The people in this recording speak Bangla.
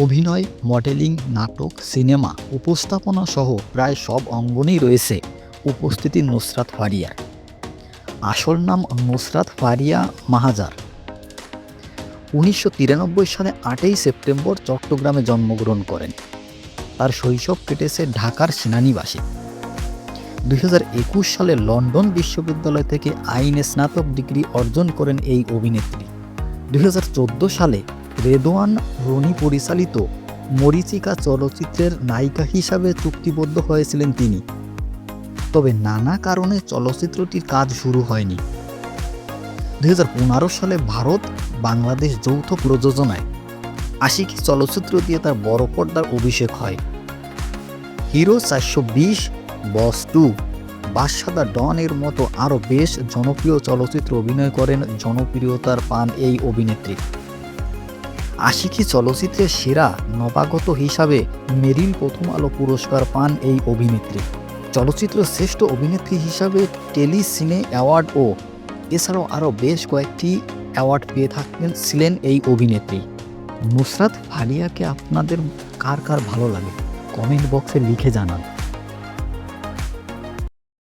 অভিনয়, মডেলিং, নাটক, সিনেমা, উপস্থাপনা সহ প্রায় সব অঙ্গনেই রয়েছে। উপস্থিতি নুসরাত ফারিয়ার। আসল নাম নুসরাত ফারিয়া মাহাজার। উনিশশো তিরানব্বই সালে আটই সেপ্টেম্বর চট্টগ্রামে জন্মগ্রহণ করেন। তার শৈশব কেটেছে ঢাকার সেনানিবাসে। দুই হাজার একুশ সালে লন্ডন বিশ্ববিদ্যালয় থেকে আইনে স্নাতক ডিগ্রি অর্জন করেন এই অভিনেত্রী। দুই হাজার চোদ্দ সালে রেদোয়ান রনি পরিচালিত মরিচিকা চলচ্চিত্রের নায়িকা হিসাবে চুক্তিবদ্ধ হয়েছিলেন তিনি। তবে নানা কারণে চলচ্চিত্রটির কাজ শুরু হয়নি। দু হাজার পনেরো সালে ভারত বাংলাদেশ যৌথ প্রযোজনায় আশিকি চলচ্চিত্র দিয়ে তার বড় পর্দার অভিষেক হয়। হিরো চারশো বিশ, বস টু, বাদশাদা ডন এর মতো আরও বেশ জনপ্রিয় চলচ্চিত্র অভিনয় করেন জনপ্রিয়তার পান এই অভিনেত্রী। আশিকি চলচ্চিত্রের সেরা নবাগত হিসাবে মেরিল প্রথম আলো পুরস্কার পান এই অভিনেত্রী। চলচ্চিত্র শ্রেষ্ঠ অভিনেত্রী হিসাবে টেলি সিনে অ্যাওয়ার্ড ও এছাড়াও আরও বেশ কয়েকটি অ্যাওয়ার্ড পেয়ে থাকতেন ছিলেন এই অভিনেত্রী। নুসরাত ফারিয়াকে আপনাদের কার কার ভালো লাগে? কমেন্ট বক্সে লিখে জানান।